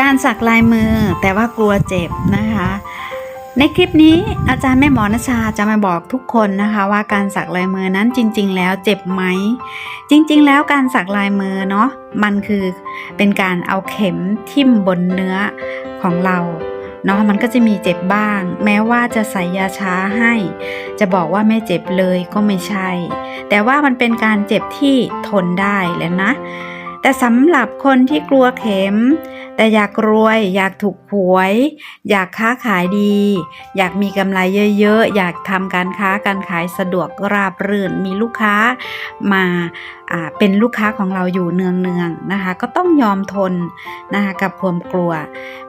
การสักลายมือแต่ว่ากลัวเจ็บนะคะ ในคลิปนี้อาจารย์แม่หมอนชาจะมาบอกทุกคนนะคะว่าการสักลายมือนั้นจริง ๆ แล้วเจ็บไหม จริง ๆ แล้วการสักลายมือเนาะมันคือเป็นการเอาเข็มทิ่มบนเนื้อของเราเนาะมันก็จะมีเจ็บบ้าง แม้ว่าจะใส่ยาช้าให้ จะบอกว่าไม่เจ็บเลยก็ไม่ใช่ แต่ว่ามันเป็นการเจ็บที่ทนได้แล้วนะ แต่สำหรับคนที่กลัวเข็ม แต่อยากรวย อยากถูกหวย อยากค้าขายดี อยากมีกำไรเยอะๆ อยากทำการค้าการขายสะดวกราบรื่น มีลูกค้ามาเป็นลูกค้าของเราอยู่เนืองๆนะคะ ก็ต้องยอมทนนะคะกับความกลัว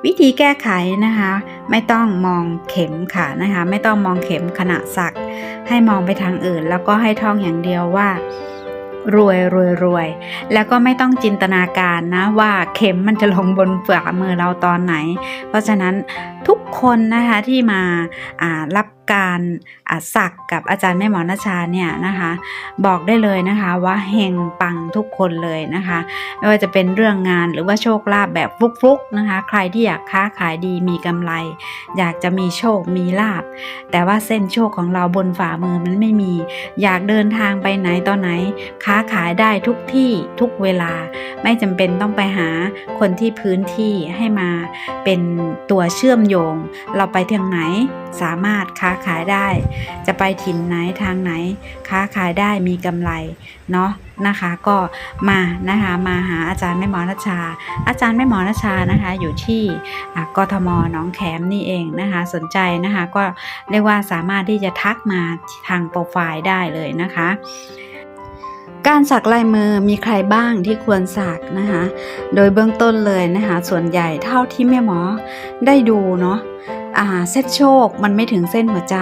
วิธีแก้ไขนะคะ ไม่ต้องมองเข็มค่ะนะคะ ไม่ต้องมองเข็มขณะสัก ให้มองไปทางอื่น แล้วก็ให้ท่องอย่างเดียวว่า รวยรวยรวย แล้วก็ไม่ต้องจินตนาการนะว่าเข็มมันจะลงบนฝ่ามือเราตอนไหน เพราะฉะนั้นทุกคนนะคะที่มาารับ การอ่าสักกับอาจารย์แม่หมอนชาเนี่ยนะคะบอกได้เลยนะคะว่าเฮงปังทุกคนเลยนะคะไม่ว่าจะเป็นเรื่องงานหรือว่าโชคลาภแบบฟลุกๆนะคะใครที่อยากค้าขายดีมีกำไร อยากจะมีโชคมีลาบแต่ว่าเส้นโชคของเราบนฝ่ามือมันไม่มี อยากเดินทางไปไหนตอนไหน ค้าขายได้ทุกที่ทุกเวลา ไม่จำเป็นต้องไปหาคนที่พื้นที่ให้มาเป็นตัวเชื่อมโยง เราไปทางไหนสามารถค้าขายได้ จะไปถิ่นไหนทางไหน ค้าขายได้มีกำไรเนาะนะคะก็มานะคะมาหาอาจารย์แม่หมอนัชา อาจารย์แม่หมอนัชานะคะอยู่ที่กทมหนองแขมนี่เองนะคะสนใจนะคะก็เรียกว่าสามารถที่จะทักมาทางโปรไฟล์ได้เลยนะคะการสักลายมือมีใครบ้างที่ควรสักนะคะ โดยเบื้องต้นเลยนะคะ ส่วนใหญ่เท่าที่แม่หมอได้ดูเนาะ อ่าเส้นโชคมันไม่ถึงเส้นหัวใจ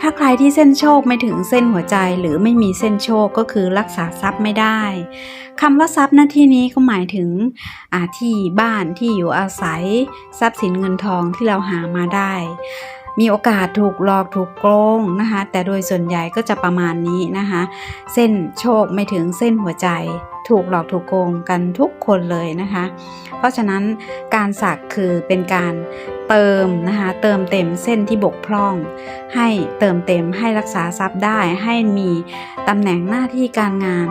ถ้าใครที่เส้นโชคไม่ถึงเส้นหัวใจ หรือไม่มีเส้นโชคก็คือรักษาทรัพย์ไม่ได้คำว่าทรัพย์หน้าที่นี้ก็หมายถึงอาที่บ้านที่อยู่อาศัยทรัพย์สินเงินทองที่เราหามาได้ มีโอกาสถูกหลอกถูกโกงนะคะ แต่โดยส่วนใหญ่ก็จะประมาณนี้นะคะ เส้นโชคไม่ถึงเส้นหัวใจถูกหลอกถูกโกงกันทุกคนเลยนะคะ เพราะฉะนั้นการสักคือเป็นการ เติมนะคะเติมเต็มเส้นที่บกพร่อง ให้เติมเต็มให้รักษาทรัพย์ได้ ให้มีตำแหน่งหน้าที่การงาน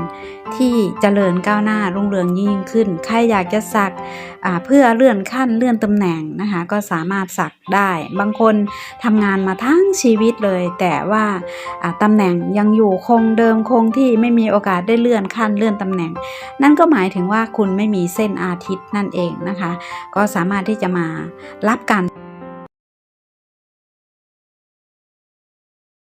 ที่เจริญก้าวหน้ารุ่งเรืองยิ่งขึ้น ใครอยากจะสักเพื่อเลื่อนขั้นเลื่อนตำแหน่งนะคะก็สามารถสักได้ บางคนทำงานมาทั้งชีวิตเลย แต่ว่าอ่าตำแหน่งยังอยู่คงเดิมคงที่ไม่มีโอกาสได้เลื่อนขั้นเลื่อนตำแหน่ง นั่นก็หมายถึงว่าคุณไม่มีเส้นอาทิตย์นั่นเองนะคะ ก็สามารถที่จะมารับการ